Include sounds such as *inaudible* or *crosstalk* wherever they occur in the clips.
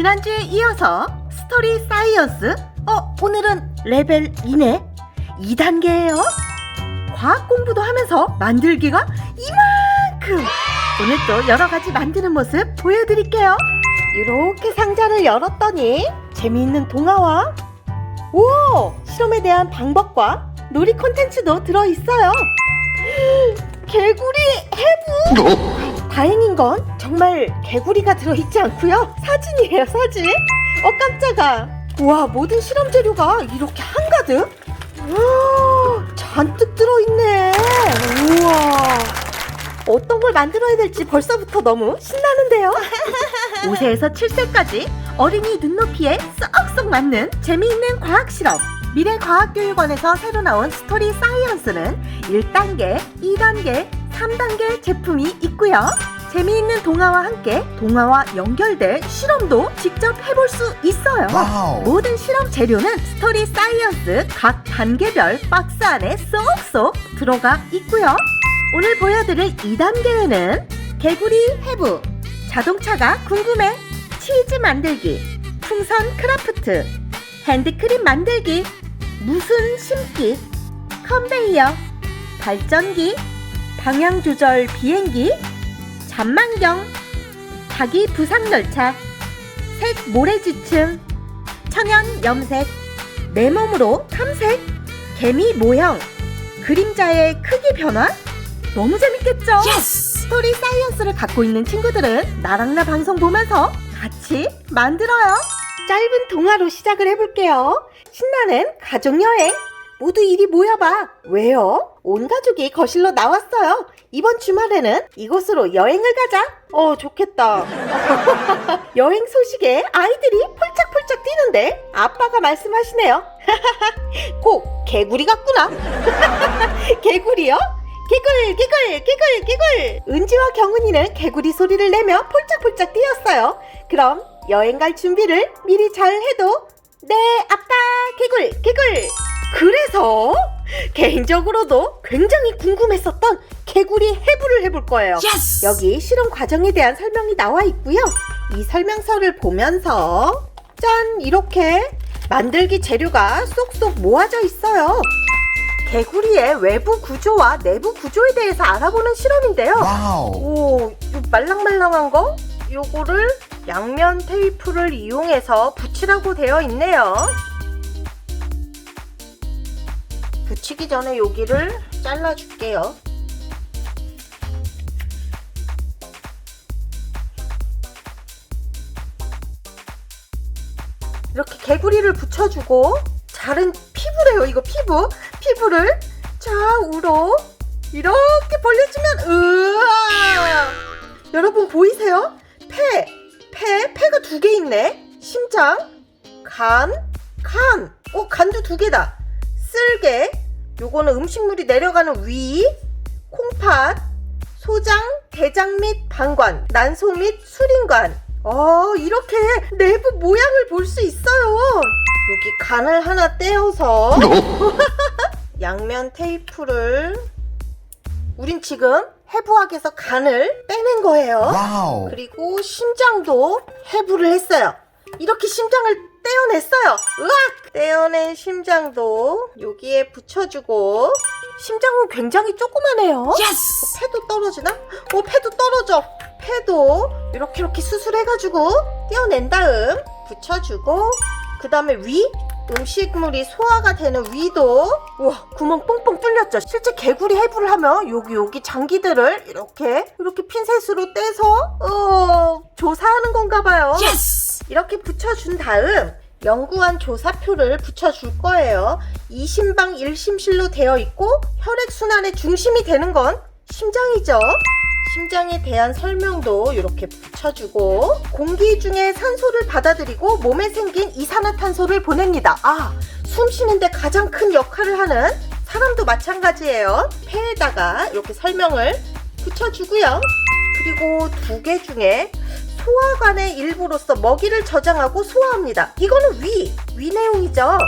지난주에 이어서 스토리 사이언스 어 오늘은 레벨 2네? 2단계예요. 과학 공부도 하면서 만들기가 이만큼! 오늘 또 여러 가지 만드는 모습 보여드릴게요. 이렇게 상자를 열었더니 재미있는 동화와 오 실험에 대한 방법과 놀이 콘텐츠도 들어있어요. *gasps* 개구리 해부 다행인 건 정말 개구리가 들어있지 않고요. 사진이에요 사진. 어 깜짝아. 우와 모든 실험 재료가 이렇게 한가득? 우와 잔뜩 들어있네. 우와. 어떤 걸 만들어야 될지 벌써부터 너무 신나는데요? *laughs* 5세에서 7세까지 어린이 눈높이에 쏙쏙 맞는 재미있는 과학 실험. 미래과학교육원에서 새로 나온 스토리 사이언스는 1단계, 2단계, 3단계 제품이 있고요. 재미있는 동화와 함께 동화와 연결된 실험도 직접 해볼 수 있어요. 와우. 모든 실험 재료는 스토리 사이언스 각 단계별 박스 안에 쏙쏙 들어가 있고요. 오늘 보여드릴 2단계에는 개구리 해부, 자동차가 궁금해, 치즈 만들기, 풍선 크라프트, 핸드크림 만들기, 무슨 심기, 컨베이어, 발전기, 방향 조절 비행기, 잠만경, 자기 부상 열차, 색 모래지층, 천연 염색, 내 몸으로 탐색, 개미 모형, 그림자의 크기 변화? 너무 재밌겠죠? 스토리 사이언스를 갖고 있는 친구들은 나랑 나 방송 보면서 같이 만들어요. 짧은 동화로 시작을 해볼게요. 신나는 가족여행. 모두 이리 모여봐. 왜요? 온 가족이 거실로 나왔어요. 이번 주말에는 이곳으로 여행을 가자. 어, 좋겠다. *laughs* 여행 소식에 아이들이 폴짝폴짝 뛰는데 아빠가 말씀하시네요. *laughs* 꼭 개구리 같구나. *laughs* 개구리요? 개굴 개굴 개굴 개굴 은지와 경은이는 개구리 소리를 내며 폴짝폴짝 뛰었어요 그럼 여행 갈 준비를 미리 잘 해도 네 아빠 개굴 개굴 그래서 개인적으로도 굉장히 궁금했었던 개구리 해부를 해볼 거예요 여기 실험 과정에 대한 설명이 나와 있고요 이 설명서를 보면서 짠 이렇게 만들기 재료가 쏙쏙 모아져 있어요 개구리의 외부 구조와 내부 구조에 대해서 알아보는 실험인데요. 와우. 오, 이 말랑말랑한 거? 요거를 양면 테이프를 이용해서 붙이라고 되어 있네요. 붙이기 전에 여기를 잘라줄게요. 이렇게 개구리를 붙여주고 자른 피부래요 이거 피부. 피부를 좌우로 이렇게 벌려주면 으아! 여러분 보이세요? 폐, 폐, 폐가 두 개 있네. 심장, 간, 간, 어 간도 두 개다. 쓸개, 요거는 음식물이 내려가는 위, 콩팥, 소장, 대장 및 방관, 난소 및 수린관 어 이렇게 내부 모양을 볼 수 있어요 여기 간을 하나 떼어서 *laughs* 양면 테이프를 우린 지금 해부학에서 간을 빼낸 거예요. 와우. 그리고 심장도 해부를 했어요. 이렇게 심장을 떼어냈어요. 으악! 떼어낸 심장도 여기에 붙여주고 심장은 굉장히 조그마네요. 폐도 떨어지나? 어, 폐도 떨어져. 폐도 이렇게 이렇게 수술해가지고 떼어낸 다음 붙여주고 그 다음에 위 음식물이 소화가 되는 위도 우와 구멍 뽕뽕 뚫렸죠 실제 개구리 해부를 하면 여기 여기 장기들을 이렇게 이렇게 핀셋으로 떼서 어 조사하는 건가 봐요 이렇게 붙여준 다음 연구한 조사표를 붙여줄 거예요. 이심방 1심실로 되어 있고 혈액순환의 중심이 되는 건 심장이죠. 심장에 대한 설명도 이렇게 붙여주고 공기 중에 산소를 받아들이고 몸에 생긴 이산화탄소를 보냅니다. 아, 숨 쉬는데 가장 큰 역할을 하는 사람도 마찬가지예요. 폐에다가 이렇게 설명을 붙여주고요. 그리고 두 개 중에 소화관의 일부로서 먹이를 저장하고 소화합니다. 이거는 위, 위 내용이죠.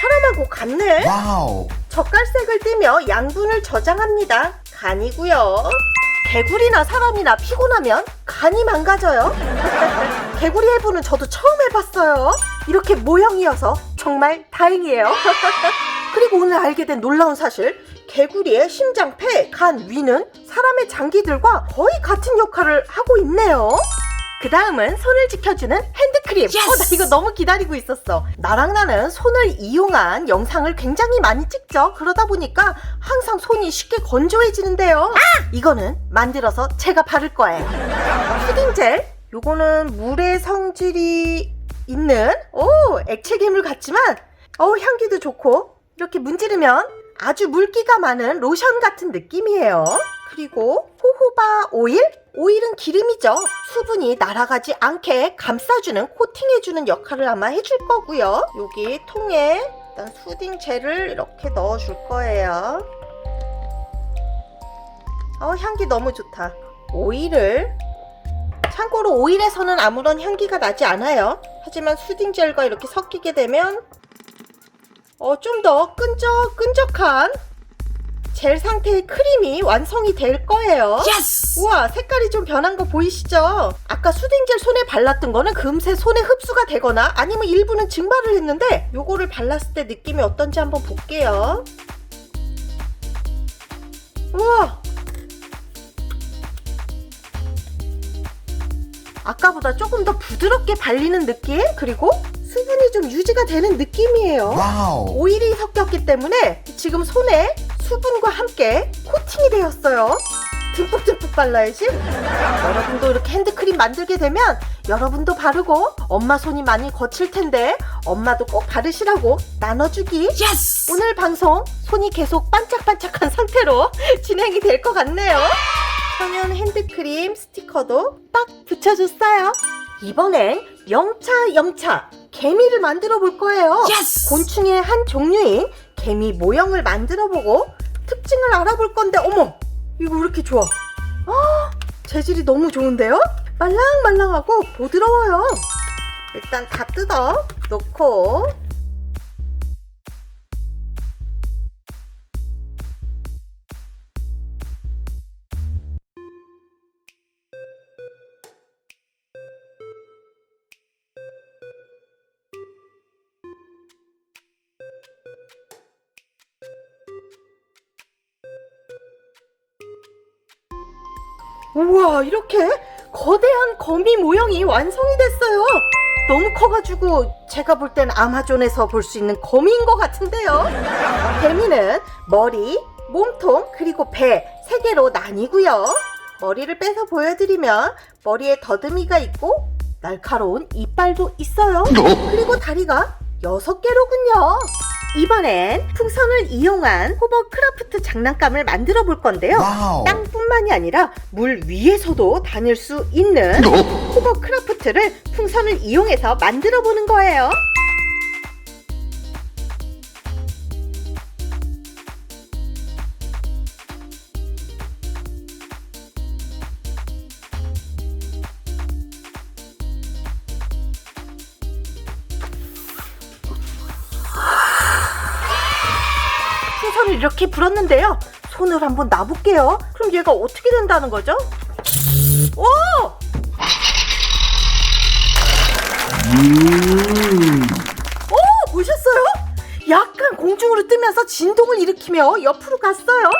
사람하고 같네. 와우. 젓갈색을 띠며 양분을 저장합니다. 간이고요. 개구리나 사람이나 피곤하면 간이 망가져요. *laughs* 개구리 해부는 저도 처음 해봤어요. 이렇게 모형이어서 정말 다행이에요. *laughs* 그리고 오늘 알게 된 놀라운 사실. 개구리의 심장, 폐, 간, 위는 사람의 장기들과 거의 같은 역할을 하고 있네요. 그 다음은 손을 지켜주는 핸드크림. 어, 나 이거 너무 기다리고 있었어. 나랑 나는 손을 이용한 영상을 굉장히 많이 찍죠. 그러다 보니까 항상 손이 쉽게 건조해지는데요. 이거는 만들어서 제가 바를 거예요. 푸딩 젤. 요거는 물의 성질이 있는, 오, 액체 괴물 같지만, 어 향기도 좋고, 이렇게 문지르면 아주 물기가 많은 로션 같은 느낌이에요. 그리고 호호바 오일? 오일은 기름이죠. 수분이 날아가지 않게 감싸주는 코팅해주는 역할을 아마 해줄 거고요. 여기 통에 일단 수딩 젤을 이렇게 넣어줄 거예요. 어 향기 너무 좋다. 오일을 참고로 오일에서는 아무런 향기가 나지 않아요. 하지만 수딩 젤과 이렇게 섞이게 되면 어, 좀 더 끈적끈적한 젤 상태의 크림이 완성이 될 거예요. 우와, 색깔이 좀 변한 거 보이시죠? 아까 수딩젤 손에 발랐던 거는 금세 손에 흡수가 되거나 아니면 일부는 증발을 했는데 요거를 발랐을 때 느낌이 어떤지 한번 볼게요. 우와! 아까보다 조금 더 부드럽게 발리는 느낌? 그리고 수분이 좀 유지가 되는 느낌이에요. 와우. 오일이 섞였기 때문에 지금 손에 수분과 함께 코팅이 되었어요. 듬뿍듬뿍 발라야지. 여러분도 이렇게 핸드크림 만들게 되면 여러분도 바르고 엄마 손이 많이 거칠 텐데 엄마도 꼭 바르시라고 나눠주기. 오늘 방송 손이 계속 반짝반짝한 상태로 진행이 될 것 같네요. 천연 핸드크림 스티커도 딱 붙여줬어요. 이번엔 영차 영차 개미를 만들어 볼 거예요. 곤충의 한 종류인 개미 모형을 만들어 보고 특징을 알아볼 건데 어머 이거 왜 이렇게 좋아? 아 재질이 너무 좋은데요? 말랑말랑하고 부드러워요. 일단 다 뜯어 놓고 우와 이렇게 거대한 거미 모형이 완성이 됐어요. 너무 커가지고 제가 볼 땐 아마존에서 볼 수 있는 거미인 것 같은데요. 개미는 머리, 몸통 그리고 배 세 개로 나뉘고요. 머리를 빼서 보여드리면 머리에 더듬이가 있고 날카로운 이빨도 있어요. 그리고 다리가 여섯 개로군요. 이번엔 풍선을 이용한 호버크라프트 장난감을 만들어 볼 건데요. 와우. 땅뿐만이 아니라 물 위에서도 다닐 수 있는 호버크라프트를 풍선을 이용해서 만들어 보는 거예요. 풍선을 이렇게 불었는데요. 손을 한번 놔볼게요. 그럼 얘가 어떻게 된다는 거죠? 오! 오! 보셨어요? 약간 공중으로 뜨면서 진동을 일으키며 옆으로 갔어요.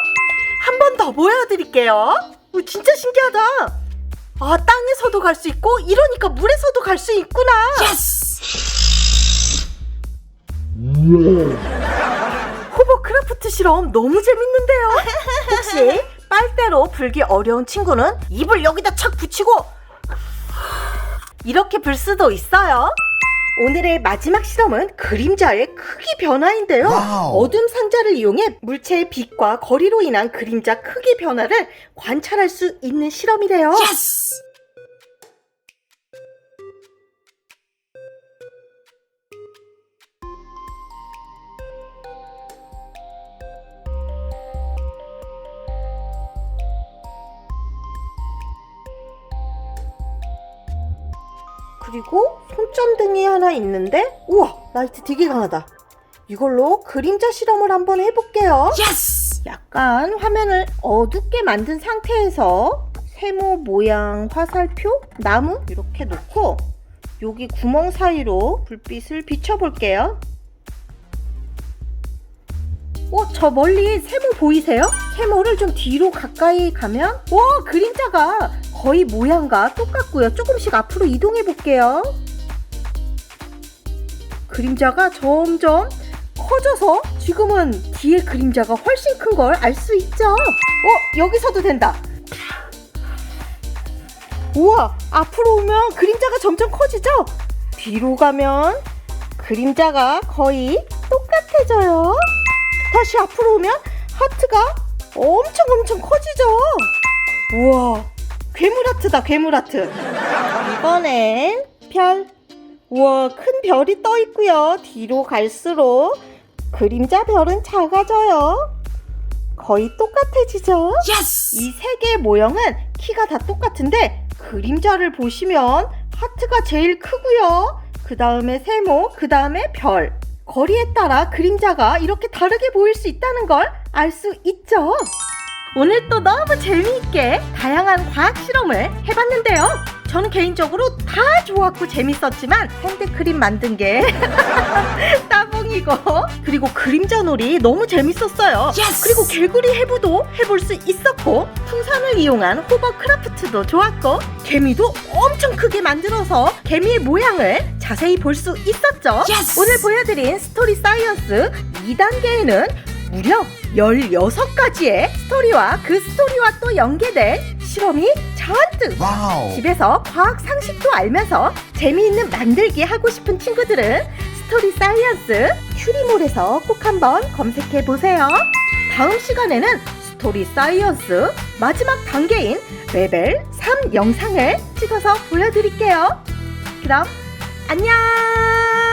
한 번 더 보여드릴게요. 오, 진짜 신기하다. 아, 땅에서도 갈 수 있고, 이러니까 물에서도 갈 수 있구나. 호버크라프트 실험 너무 재밌는데요? 혹시 빨대로 불기 어려운 친구는 입을 여기다 착 붙이고 이렇게 불 수도 있어요. 오늘의 마지막 실험은 그림자의 크기 변화인데요. 와우. 어둠 상자를 이용해 물체의 빛과 거리로 인한 그림자 크기 변화를 관찰할 수 있는 실험이래요. 그리고 손전등이 하나 있는데? 우와 라이트 되게 강하다. 이걸로 그림자 실험을 한번 해볼게요. 약간 화면을 어둡게 만든 상태에서 세모 모양 화살표 나무 이렇게 놓고 여기 구멍 사이로 불빛을 비춰볼게요. 어, 저 멀리 세모 보이세요? 세모를 좀 뒤로 가까이 가면, 와, 그림자가 거의 모양과 똑같고요. 조금씩 앞으로 이동해 볼게요. 그림자가 점점 커져서 지금은 뒤에 그림자가 훨씬 큰 걸 알 수 있죠. 어, 여기서도 된다. 우와, 앞으로 오면 그림자가 점점 커지죠? 뒤로 가면 그림자가 거의 똑같아져요. 다시 앞으로 오면 하트가 엄청 엄청 커지죠? 우와, 괴물 하트다, 괴물 하트. 이번엔 별. 우와, 큰 별이 떠 있고요. 뒤로 갈수록 그림자 별은 작아져요. 거의 똑같아지죠? Yes! 이세 개의 모형은 키가 다 똑같은데 그림자를 보시면 하트가 제일 크고요. 그 다음에 세모, 그 다음에 별. 거리에 따라 그림자가 이렇게 다르게 보일 수 있다는 걸 알 수 있죠. 오늘 또 너무 재미있게 다양한 과학 실험을 해봤는데요. 저는 개인적으로 다 좋았고 재밌었지만 핸드크림 만든 게 *laughs* 따봉이고 그리고 그림자 놀이 너무 재밌었어요. Yes! 그리고 개구리 해부도 해볼 수 있었고 풍선을 이용한 호버 크라프트도 좋았고 개미도 엄청 크게 만들어서 개미의 모양을 자세히 볼 수 있었죠. Yes! 오늘 보여드린 스토리 사이언스 2단계에는 무려 16가지의 스토리와 그 스토리와 또 연계된 실험이 잔뜩 Wow! 집에서 과학 상식도 알면서 재미있는 만들기 하고 싶은 친구들은 스토리 사이언스 큐리몰에서 꼭 한번 검색해 보세요. 다음 시간에는 스토리 사이언스 마지막 단계인 레벨 3 영상을 찍어서 보여드릴게요. 그럼 안녕!